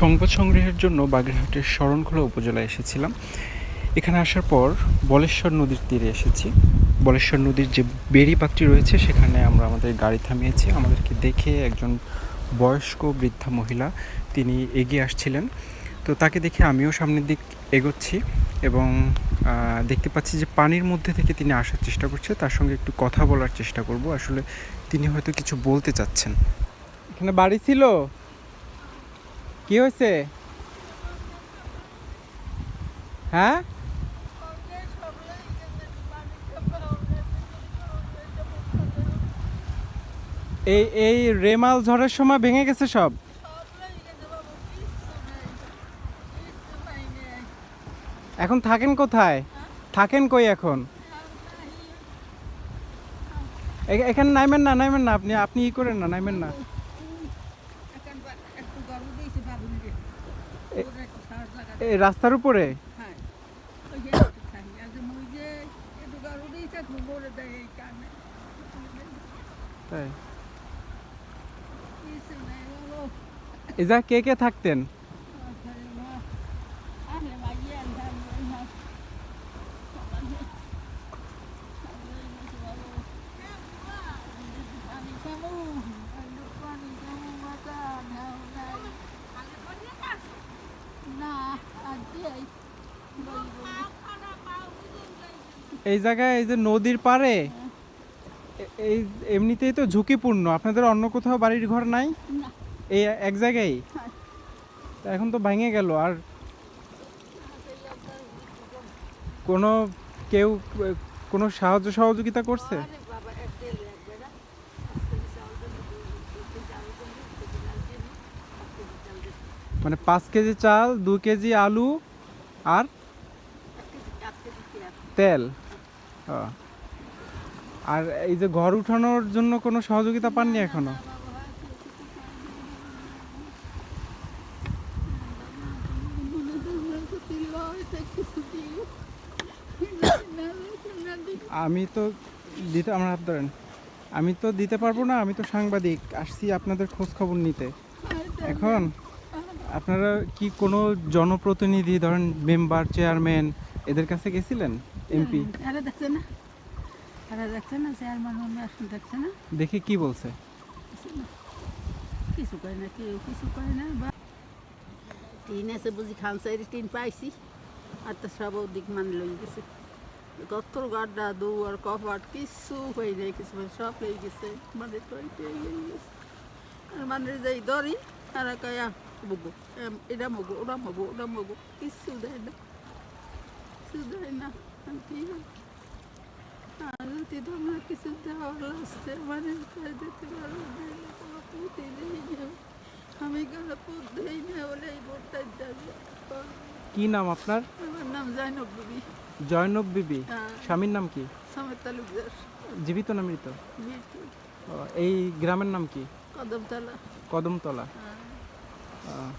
সংবাদ সংগ্রহের জন্য বাগেরহাটের শরণখোলা উপজেলায় এসেছিলাম। এখানে আসার পর বলেশ্বর নদীর তীরে এসেছি। বলেশ্বর নদীর যে বেড়ি পাত্রী রয়েছে, সেখানে আমরা আমাদের গাড়ি থামিয়েছি। আমাদেরকে দেখে একজন বয়স্ক বৃদ্ধা মহিলা তিনি এগিয়ে আসছিলেন। তো তাকে দেখে আমিও সামনের দিক এগোচ্ছি এবং দেখতে পাচ্ছি যে পানির মধ্যে থেকে তিনি আসার চেষ্টা করছে। তার সঙ্গে একটু কথা বলার চেষ্টা করব। আসলে তিনি হয়তো কিছু বলতে চাচ্ছেন। এখানে বাড়ি ছিল? কি হয়েছে? হ্যাঁ? এই এই রেমাল ঝড়ের সময় ভেঙে গেছে সব? এখন থাকেন কোথায়? থাকেন কই এখন? এখানে নাইমেন না নাইমেন না, আপনি আপনি ই করেন না, নাইমেন না। এই রাস্তার উপরে? তাই। এই যা কে কে থাকতেন? এই জায়গায় এই যে নদীর পাড়ে এই এমনিতেই তো ঝুঁকিপূর্ণ। আপনাদের অন্য কোথাও বাড়ির ঘর নাই? এই এক জায়গায়? হ্যাঁ। এখন তো ভেঙে গেল আর কোনো কেউ কোনো সাহায্য সহযোগিতা করছে? মানে পাঁচ কেজি চাল দু কেজি আলু আর তেল। আর এই যে ঘর উঠানোর জন্য কোনো সহযোগিতা পাননি এখনও? আমি তো দিতে আমার হাত ধরেন। আমি তো দিতে পারব না, আমি তো সাংবাদিক। আসছি আপনাদের খোঁজ খবর নিতে। এখন আপনারা কি কোনো জনপ্রতিনিধি, ধরেন মেম্বার, চেয়ারম্যান, এদের কাছে গেছিলেন? এমপি আরে দেখছে না আরে দেখছে না চেয়ারম্যান মনে আসুন দেখছে না দেখে কি বলছে কিছু না। কিছু কয় না কেউ কিছু কয় না বা টিন আছে বুঝি খান সাইড টিন পাইছি আর তো সব দিক মানে লই গেছে গত্তর গাড্ডা দৌড় কপাট কিছু হয়ে যায় কিছু হয়ে সব লই গেছে মানে কয়তে হয়ে গেছে আর মানে যাই ধরি আর কয়া মগু এম- এটা মগু ওরা মগু ওরা মগু কিছু দেয় না কিছু দেয় না আর কি হয়? আর যদি তোমরা কিছু দেওয়ার আসতে মানে দিতে পারো। আমি পুঁত দেই না বলে এই ভোটটা যাবে কি নাম আপনার আমার নাম জাইনব বিবি জয়নব বিবি। স্বামীর নাম কি সমেত তালুকদার জীবিত না মৃত এই গ্রামের নাম কি কদমতলা কদমতলা হ্যাঁ।